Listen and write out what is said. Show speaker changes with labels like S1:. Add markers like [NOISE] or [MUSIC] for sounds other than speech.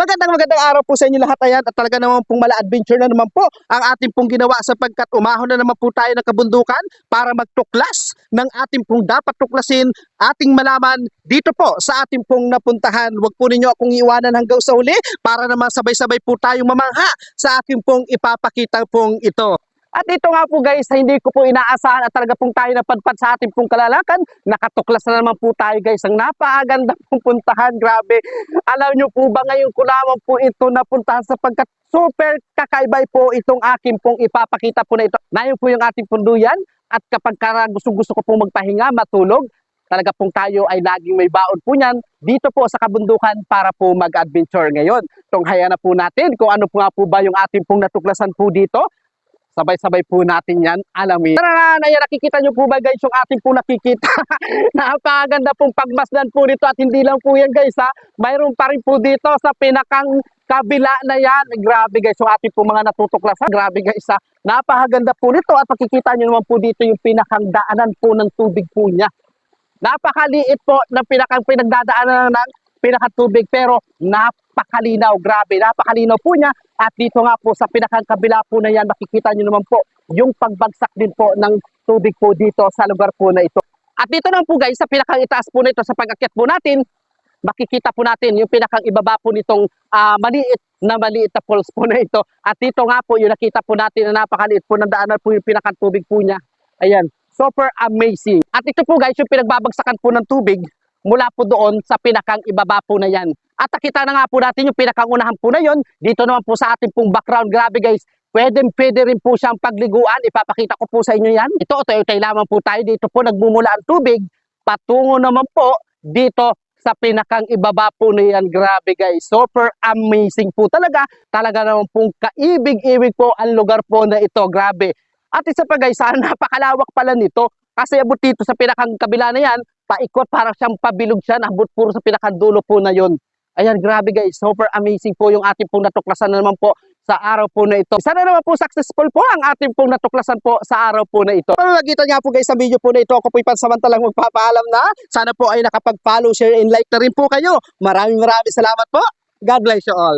S1: Magandang magandang araw po sa inyo lahat ayan at talaga naman pong mala adventure na naman po ang ating pong ginawa sapagkat umahon na naman po tayo ng kabundukan para magtuklas ng ating pong dapat tuklasin ating malaman dito po sa ating pong napuntahan. Huwag po ninyo akong iwanan hanggang sa uli para naman sabay-sabay po tayong mamangha sa ating pong ipapakita pong ito. At ito nga po guys, hindi ko po inaasahan at talaga pong tayo napadpad sa ating pong kalalakan. Nakatuklas na naman po tayo guys. Ang napakaganda pong puntahan, grabe. Alam nyo po ba ngayon ko lamang po ito napuntahan sapagkat super kakaibay po itong aking pong ipapakita po na ito. Ngayon po yung ating punduyan at kapag gusto-gusto ko pong magpahinga, matulog, talaga pong tayo ay laging may baon po niyan dito po sa kabundukan para po mag-adventure ngayon. Tunghaya na po natin kung ano po nga po ba yung ating pong natuklasan po dito. Sabay-sabay po natin yan alamin. Tara na yan, nakikita nyo po ba guys yung ating po nakikita? [LAUGHS] Napakaganda pong pagmasdan po dito at hindi lang po yan guys ha. Mayroon pa rin po dito sa pinakang kabila na yan. Grabe guys yung ating po mga natutuklasan. Grabe guys ha. Napakaganda po nito at makikita nyo naman po dito yung pinakang daanan po ng tubig po niya. Napakaliit po ng pinakang pinagdadaanan ng pinakatubig pero napakalinaw, grabe, napakalinaw po niya at dito nga po sa pinakang kabila po na yan makikita nyo naman po yung pagbagsak din po ng tubig po dito sa lugar po na ito. At dito naman po guys sa pinakang itaas po nito sa pag-akyat po natin makikita po natin yung pinakang ibaba po nitong ah, maliit na maliit na falls po na ito. At dito nga po yung nakita po natin na napakaliit po ng daanan po yung pinakang tubig po niya. Ayan, super amazing. At ito po guys yung pinagbabagsakan po ng tubig mula po doon sa pinakang ibaba po na yan. At nakita na nga po natin yung pinakang unahan po na yon. Dito naman po sa ating pong background. Grabe guys, pwede pwede rin po siyang pagliguan. Ipapakita ko po sa inyo yan. Ito, ito lamang po tayo. Dito po nagmumula ang tubig. Patungo naman po dito sa pinakang ibaba po na yan. Grabe guys, super amazing po talaga. Talaga naman pong kaibig-ibig po ang lugar po na ito. Grabe. At isa pa guys, ah, [LAUGHS] napakalawak pala nito. Kasi abot dito sa pinakang kabila na yan, paikot para siyang pabilog siya, nabot puro sa pinakang dulo po na yon. Ayan, grabe guys, super amazing po yung ating pong natuklasan na naman po sa araw po na ito. Sana naman po successful po ang ating pong natuklasan po sa araw po na ito. Para makita nga po guys sa video po na ito, ako po pansamantalang magpapaalam na. Sana po ay nakapag-follow, share, and like na rin po kayo. Maraming maraming salamat po. God bless you all.